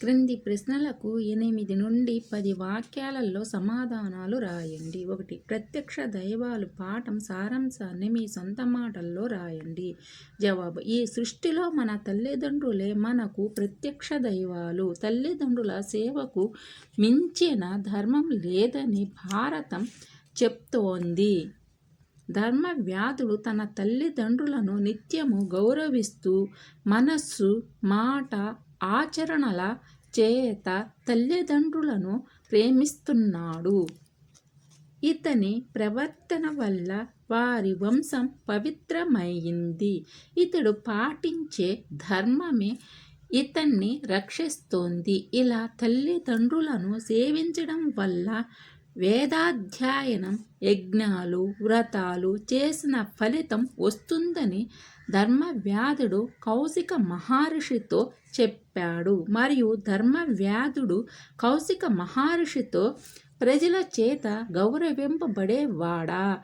క్రింది ప్రశ్నలకు ఎనిమిది నుండి పది వాక్యాలలో సమాధానాలు రాయండి. ఒకటి ప్రత్యక్ష దైవాలు పాఠం సారాంశాన్ని మీ సొంత మాటల్లో రాయండి. జవాబు ఈ సృష్టిలో మన తల్లిదండ్రులే మనకు ప్రత్యక్ష దైవాలు. తల్లిదండ్రుల సేవకు మించిన ధర్మం లేదని భారతం చెప్తోంది. ధర్మ వ్యాధుడు తన తల్లిదండ్రులను నిత్యము గౌరవిస్తూ మనస్సు మాట ఆచరణల చేత తల్లిదండ్రులను ప్రేమిస్తున్నాడు. ఇతని ప్రవర్తన వల్ల వారి వంశం పవిత్రమైంది. ఇతడు పాటించే ధర్మమే ఇతన్ని రక్షిస్తోంది. ఇలా తల్లిదండ్రులను సేవించడం వల్ల వేదాధ్యయనం యజ్ఞాలు వ్రతాలు చేసిన ఫలితం వస్తుందని ధర్మవ్యాధుడు కౌశిక మహర్షితో చెప్పాడు. మరియు ధర్మవ్యాధుడు కౌశిక మహర్షితో ప్రజల చేత గౌరవింపబడేవాడా?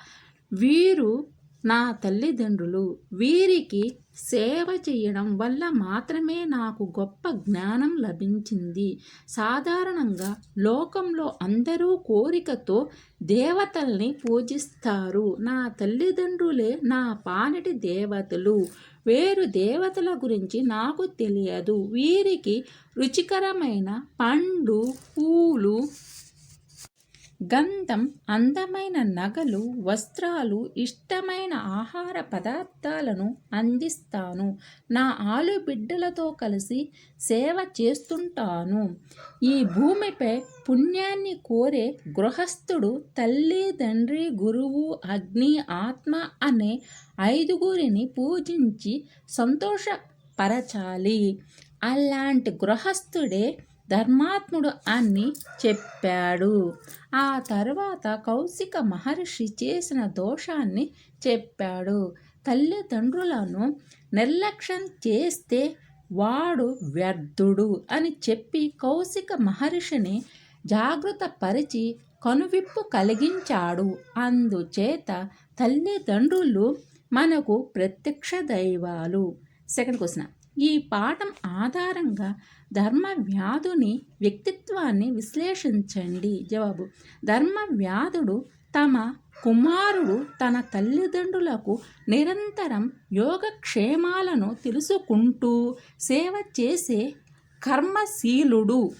వీరు నా తల్లిదండ్రులు వీరికి సేవ చేయడం వల్ల మాత్రమే నాకు గొప్ప జ్ఞానం లభించింది. సాధారణంగా లోకంలో అందరూ కోరికతో దేవతల్ని పూజిస్తారు. నా తల్లిదండ్రులే నా పానటి దేవతలు. వేరు దేవతల గురించి నాకు తెలియదు. వీరికి రుచికరమైన పండు పూలు గంధం అందమైన నగలు వస్త్రాలు ఇష్టమైన ఆహార పదార్థాలను అందిస్తాను. నా ఆలు బిడ్డలతో కలిసి సేవ చేస్తుంటాను. ఈ భూమిపై పుణ్యాన్ని కోరే గృహస్థుడు తల్లి తండ్రి గురువు అగ్ని ఆత్మ అనే ఐదుగురిని పూజించి సంతోషపరచాలి. అలాంటి గృహస్థుడే ధర్మాత్ముడు అని చెప్పాడు. ఆ తర్వాత కౌశిక మహర్షి చేసిన దోషాన్ని చెప్పాడు. తల్లిదండ్రులను నిర్లక్ష్యం చేస్తే వాడు వ్యర్థుడు అని చెప్పి కౌశిక మహర్షిని జాగృత పరిచి కనువిప్పు కలిగించాడు. అందుచేత తల్లిదండ్రులు మనకు ప్రత్యక్ష దైవాలు. సెకండ్ క్వశ్చన్ ఈ పాఠం ఆధారంగా ధర్మ వ్యాధుని వ్యక్తిత్వాన్ని విశ్లేషించండి. జవాబు. ధర్మ వ్యాధుడు తమ కుమారుడు తన తల్లిదండ్రులకు నిరంతరం యోగక్షేమాలను తెలుసుకుంటూ సేవ చేసే కర్మశీలుడు.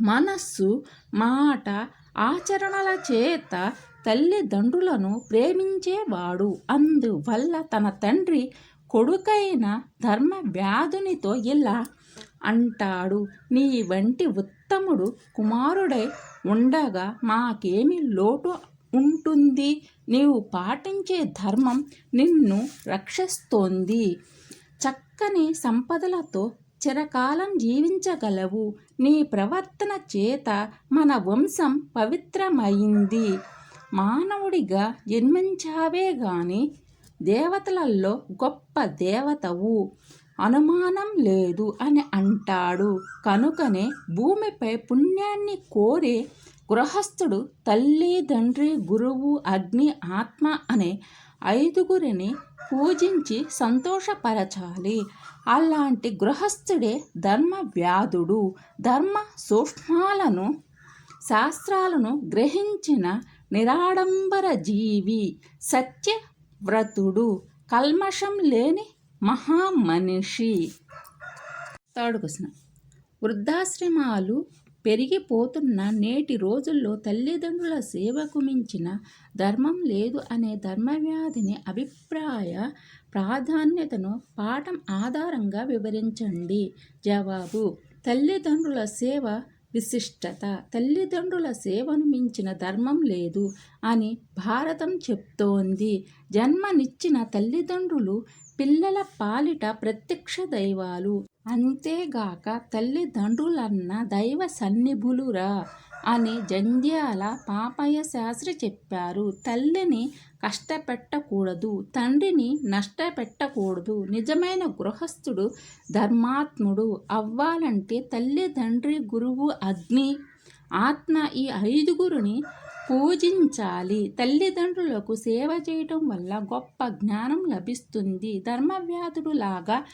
మనస్సు మాట ఆచరణల చేత తల్లిదండ్రులను ప్రేమించేవాడు. అందువల్ల తన తండ్రి కొడుకైన ధర్మ వ్యాధునితో ఇలా అంటాడు. నీ వంటి ఉత్తముడు కుమారుడై ఉండగా మాకేమి లోటు ఉంటుంది? నీవు పాటించే ధర్మం నిన్ను రక్షిస్తోంది. చక్కని సంపదలతో చిరకాలం జీవించగలవు. నీ ప్రవర్తన చేత మన వంశం పవిత్రమైంది. మానవుడిగా జన్మించావే గాని దేవతలలో గొప్ప దేవతవు అనుమానం లేదు అని అంటాడు. కనుకనే భూమిపై పుణ్యాన్ని కోరే గృహస్థుడు తల్లి తండ్రి గురువు అగ్ని ఆత్మ అనే ఐదుగురిని పూజించి సంతోషపరచాలి. అలాంటి గృహస్థుడే ధర్మ వ్యాధుడు ధర్మ సూక్ష్మాలను శాస్త్రాలను గ్రహించిన నిరాడంబర జీవి వ్రతుడు కల్మషం లేని మహామనిషి. థర్డ్ క్వశ్చన్ వృద్ధాశ్రమాలు పెరిగిపోతున్న నేటి రోజుల్లో తల్లిదండ్రుల సేవకు మించిన ధర్మం లేదు అనే ధర్మవ్యాధిని అభిప్రాయ ప్రాధాన్యతను పాఠం ఆధారంగా వివరించండి. జవాబు. తల్లిదండ్రుల సేవ విశిష్టత. తల్లిదండ్రుల సేవను మించిన ధర్మం లేదు అని భారతం చెప్తోంది. జన్మనిచ్చిన తల్లిదండ్రులు పిల్లల పాలిట ప్రత్యక్ష దైవాలు. అంతేగాక తల్లిదండ్రులన్న దైవ సన్నిభులురా అని జంధ్యాల పాపయ్య శాస్త్రి చెప్పారు. తల్లిని కష్టపెట్టకూడదు తండ్రిని నష్టపెట్టకూడదు. నిజమైన గృహస్థుడు ధర్మాత్ముడు అవ్వాలంటే తల్లి తండ్రి గురువు అగ్ని ఆత్మ ఈ ఐదుగురిని పూజించాలి. తల్లిదండ్రులకు సేవ చేయటం వల్ల గొప్ప జ్ఞానం లభిస్తుంది. ధర్మవ్యాధుడు లాగా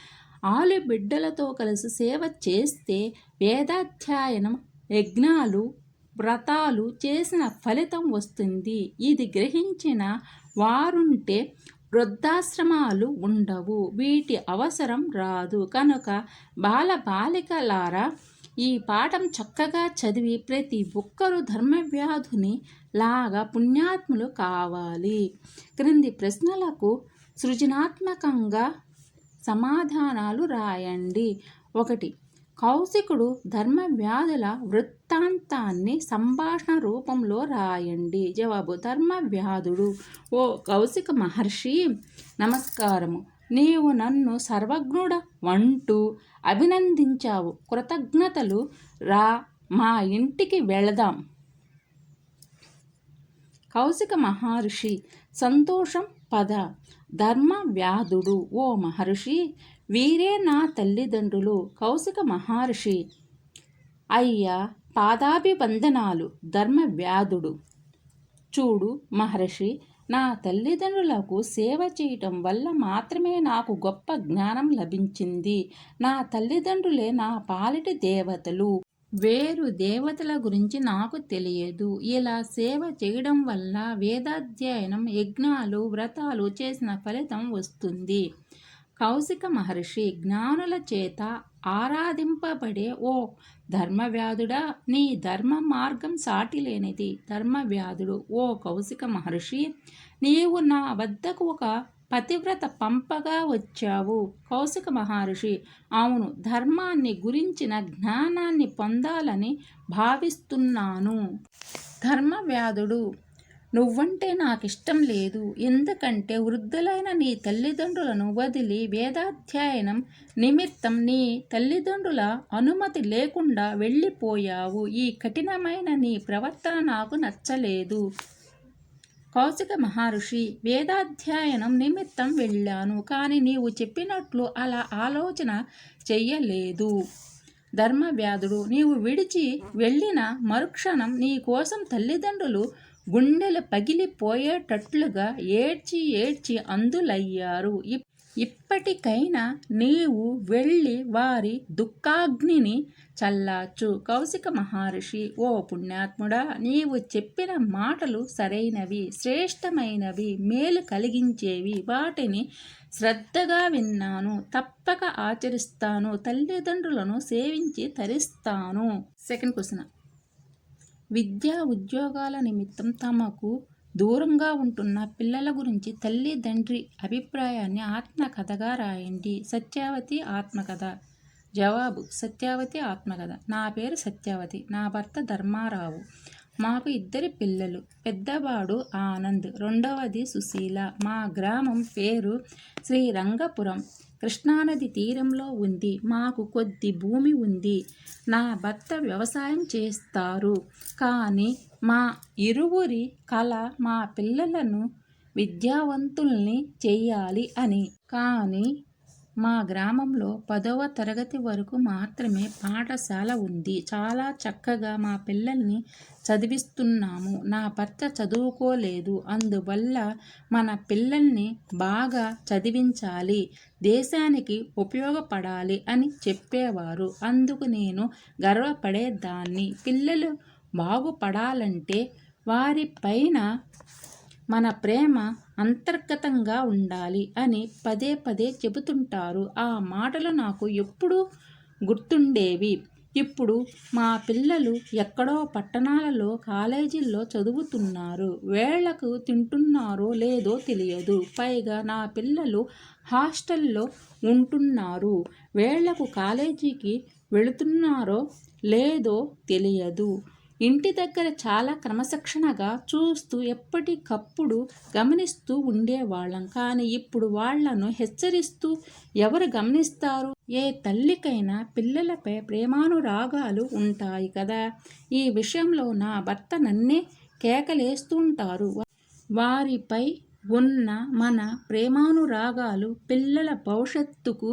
ఆలు బిడ్డలతో కలిసి సేవ చేస్తే వేదాధ్యయనం యజ్ఞాలు వ్రతాలు చేసిన ఫలితం వస్తుంది. ఇది గ్రహించిన వారుంటే వృద్ధాశ్రమాలు ఉండవు. వీటి అవసరం రాదు. కనుక బాల బాలికలారా ఈ పాఠం చక్కగా చదివి ప్రతి ఒక్కరూ ధర్మవ్యాధుని లాగా పుణ్యాత్ములు కావాలి. క్రింది ప్రశ్నలకు సృజనాత్మకంగా సమాధానాలు రాయండి. ఒకటి కౌశికుడు ధర్మవ్యాధుల వృత్తాంతాన్ని సంభాషణ రూపంలో రాయండి. జవాబు ధర్మవ్యాధుడు. ఓ కౌశిక మహర్షి నమస్కారము. నీవు నన్ను సర్వజ్ఞుడ వంటూ అభినందించావు. కృతజ్ఞతలు రా మా ఇంటికి వెళదాం. కౌశిక మహర్షి సంతోషం పద. ధర్మ వ్యాధుడు ఓ మహర్షి వీరే నా తల్లిదండ్రులు. కౌశిక మహర్షి అయ్యా పాదాభివందనాలు ధర్మ వ్యాధుడు చూడు మహర్షి నా తల్లిదండ్రులకు సేవ చేయటం వల్ల మాత్రమే నాకు గొప్ప జ్ఞానం లభించింది. నా తల్లిదండ్రులే నా పాలిటి దేవతలు. వేరు దేవతల గురించి నాకు తెలియదు. ఇలా సేవ చేయడం వల్ల వేదాధ్యయనం యజ్ఞాలు వ్రతాలు చేసిన ఫలితం వస్తుంది. కౌశిక మహర్షి జ్ఞానుల చేత ఆరాధింపబడే ఓ ధర్మవ్యాధుడా నీ ధర్మ మార్గం సాటి లేనిది ధర్మవ్యాధుడు ఓ కౌశిక మహర్షి నీవు నా వద్దకు ఒక పతివ్రత పంపగా వచ్చావు. కౌశిక మహర్షి అవును ధర్మాన్ని గురించిన జ్ఞానాన్ని పొందాలని భావిస్తున్నాను. ధర్మవ్యాధుడు నువ్వంటే నాకు ఇష్టం లేదు. ఎందుకంటే వృద్ధులైన నీ తల్లిదండ్రులను వదిలి వేదాధ్యయనం నిమిత్తం నీ తల్లిదండ్రుల అనుమతి లేకుండా వెళ్ళిపోయావు. ఈ కఠినమైన నీ ప్రవర్తన నాకు నచ్చలేదు. కౌశిక మహర్షి వేదాధ్యయనం నిమిత్తం వెళ్ళాను కానీ నీవు చెప్పినట్లు అలా ఆలోచన చెయ్యలేదు. ధర్మవ్యాధుడు నీవు విడిచి వెళ్ళిన మరుక్షణం నీ కోసం తల్లిదండ్రులు గుండెలు పగిలిపోయేటట్లుగా ఏడ్చి ఏడ్చి అందులయ్యారు. ఇప్పటికైనా నీవు వెళ్ళి వారి దుఃఖాగ్నిని చల్లాచు కౌశిక మహర్షి ఓ పుణ్యాత్ముడా నీవు చెప్పిన మాటలు సరైనవి శ్రేష్టమైనవి మేలు కలిగించేవి. వాటిని శ్రద్ధగా విన్నాను. తప్పక ఆచరిస్తాను. తల్లిదండ్రులను సేవించి తరిస్తాను. Second question. విద్యా ఉద్యోగాల నిమిత్తం తమకు దూరంగా ఉంటున్న పిల్లల గురించి తల్లి తండ్రి అభిప్రాయాన్ని ఆత్మకథగా రాయండి. సత్యావతి ఆత్మకథ. జవాబు సత్యావతి ఆత్మకథ. నా పేరు సత్యావతి. నా భర్త ధర్మారావు. మాకు ఇద్దరి పిల్లలు. పెద్దవాడు ఆనంద్. రెండవది సుశీల. మా గ్రామం పేరు శ్రీరంగపురం. కృష్ణానది తీరంలో ఉంది. మాకు కొద్ది భూమి ఉంది. నా భర్త వ్యవసాయం చేస్తారు. కానీ మా ఇరువురి కళ మా పిల్లలను విద్యావంతుల్ని చేయాలి అని. కానీ మా గ్రామంలో పదవ తరగతి వరకు మాత్రమే పాఠశాల ఉంది. చాలా చక్కగా మా పిల్లల్ని చదివిస్తున్నాము. నా భర్త చదువుకోలేదు. అందువల్ల మన పిల్లల్ని బాగా చదివించాలి. దేశానికి ఉపయోగపడాలి అని చెప్పేవారు. అందుకు నేను గర్వపడేదాన్ని. పిల్లలు బాగుపడాలంటే వారిపైన మన ప్రేమ అంతర్గతంగా ఉండాలి అని పదే పదే చెబుతుంటారు. ఆ మాటలు నాకు ఎప్పుడూ గుర్తుండేవి. ఇప్పుడు మా పిల్లలు ఎక్కడో పట్టణాలలో కాలేజీల్లో చదువుతున్నారు. వేళ్ళకు తింటున్నారో లేదో తెలియదు. పైగా నా పిల్లలు హాస్టల్లో ఉంటున్నారు. వేళ్ళకు కాలేజీకి వెళుతున్నారో లేదో తెలియదు. ఇంటి దగ్గర చాలా క్రమశిక్షణగా చూస్తూ ఎప్పటికప్పుడు గమనిస్తూ ఉండేవాళ్ళం. కానీ ఇప్పుడు వాళ్ళను హెచ్చరిస్తూ ఎవరు గమనిస్తారు? ఏ తల్లికైనా పిల్లలపై ప్రేమానురాగాలు ఉంటాయి కదా? ఈ విషయంలో నా భర్త నన్నే కేకలేస్తుంటారు. వారిపై ఉన్న మన ప్రేమానురాగాలు పిల్లల భవిష్యత్తుకు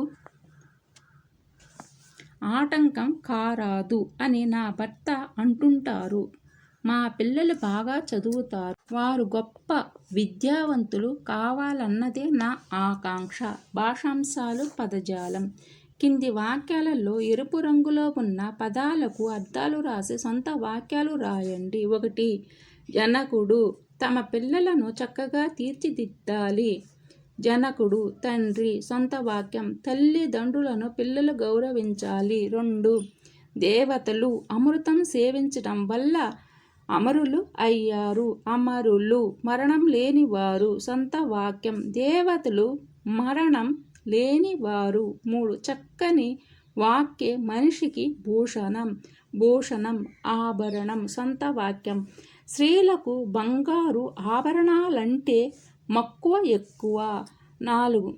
ఆటంకం కారాదు అని నా భర్త అంటుంటారు. మా పిల్లలు బాగా చదువుతారు. వారు గొప్ప విద్యావంతులు కావాలన్నదే నా ఆకాంక్ష. భాషాంశాలు పదజాలం. కింది వాక్యాలలో ఎరుపు రంగులో ఉన్న పదాలకు అర్థాలు రాసి సొంత వాక్యాలు రాయండి. ఒకటి జనకుడు తమ పిల్లలను చక్కగా తీర్చిదిద్దాలి. జనకుడు తండ్రి సొంత వాక్యం తల్లిదండ్రులను పిల్లలు గౌరవించాలి. రెండు దేవతలు అమృతం సేవించడం వల్ల అమరులు అయ్యారు. అమరులు మరణం లేనివారు. సొంత వాక్యం దేవతలు మరణం లేనివారు. మూడు చక్కని వాక్య మనిషికి భూషణం భూషణం ఆభరణం సొంత వాక్యం. స్త్రీలకు బంగారు ఆభరణాలంటే మక్కువ ఎక్కువ. నాలుగు.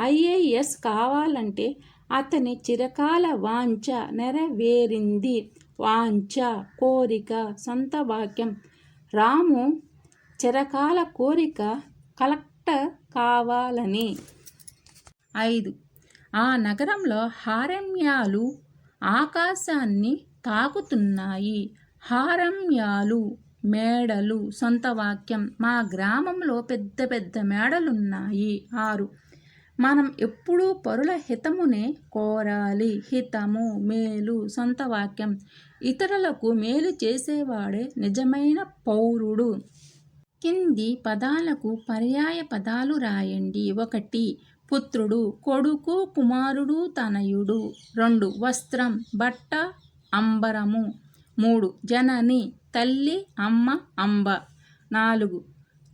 ఐఏఎస్ కావాలంటే అతని చిరకాల వాంఛ నెరవేరింది. వాంఛ కోరిక సొంత వాక్యం రాము చిరకాల కోరిక కలెక్టర్ కావాలని. ఐదు. ఆ నగరంలో హారమ్యాలు ఆకాశాన్ని తాకుతున్నాయి. హారమ్యాలు మేడలు సొంత వాక్యం. మా గ్రామంలో పెద్ద పెద్ద మేడలున్నాయి. ఆరు. మనం ఎప్పుడూ పరుల హితమునే కోరాలి. హితము మేలు సొంత వాక్యం. ఇతరులకు మేలు చేసేవాడే నిజమైన పౌరుడు. కింది పదాలకు పర్యాయ పదాలు రాయండి. ఒకటి. పుత్రుడు కొడుకు కుమారుడు తనయుడు. రెండు. వస్త్రం బట్ట అంబరము. మూడు. జనని తల్లి అమ్మ అంబ. నాలుగు.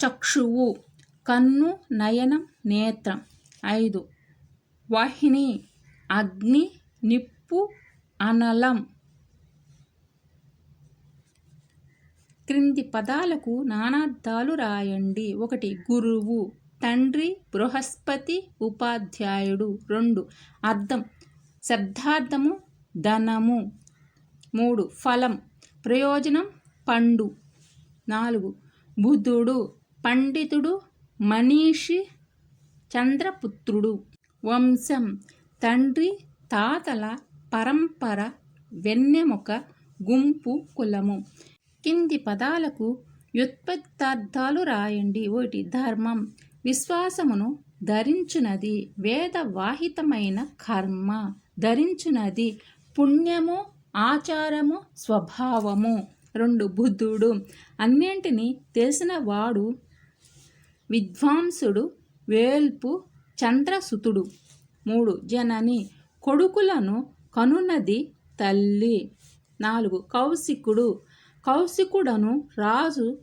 చక్షువు. కన్ను నయనం నేత్రం. ఐదు. వాహిని. అగ్ని నిప్పు అనలం. క్రింది పదాలకు నానార్థాలు రాయండి. ఒకటి గురువు. తండ్రి బృహస్పతి ఉపాధ్యాయుడు. రెండు అర్థం. శబ్దార్థము ధనము. మూడు ఫలం. ప్రయోజనం పండు. నాలుగు. బుధుడు పండితుడు మనీషి చంద్రపుత్రుడు. వంశం. తండ్రి తాతల పరంపర వెన్నెముక గుంపు కులము. కింది పదాలకు వ్యుత్పత్తార్థాలు రాయండి. ఒకటి ధర్మం. విశ్వాసమును ధరించునది. వేదవాహితమైన కర్మ. ధరించునది. పుణ్యము ఆచారము స్వభావము. రెండు బుద్ధుడు. అన్నింటినీ తెలిసిన వాడు విద్వాంసుడు వేల్పు చంద్రసుతుడు. మూడు జనని కొడుకులను కనున్నది తల్లి. నాలుగు కౌశికుడు. కౌశికుడను రాజు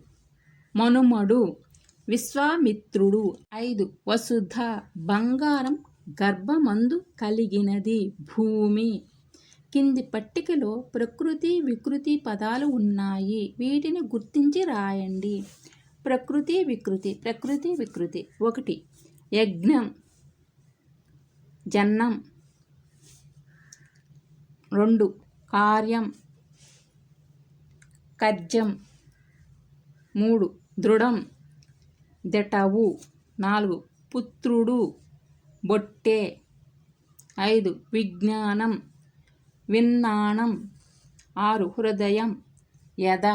మనుమడు విశ్వామిత్రుడు. ఐదు వసుధ బంగారం గర్భమందు కలిగినది భూమి. కింది పట్టికలో ప్రకృతి వికృతి పదాలు ఉన్నాయి. వీటిని గుర్తించి రాయండి. ప్రకృతి వికృతి ప్రకృతి వికృతి. ఒకటి యజ్ఞం జన్నం. రెండు కార్యం కర్జం. మూడు దృఢం. దటవు. నాలుగు పుత్రుడు బొట్టే. ఐదు విజ్ఞానం. విన్నాణం. ఆరు. హృదయం. యద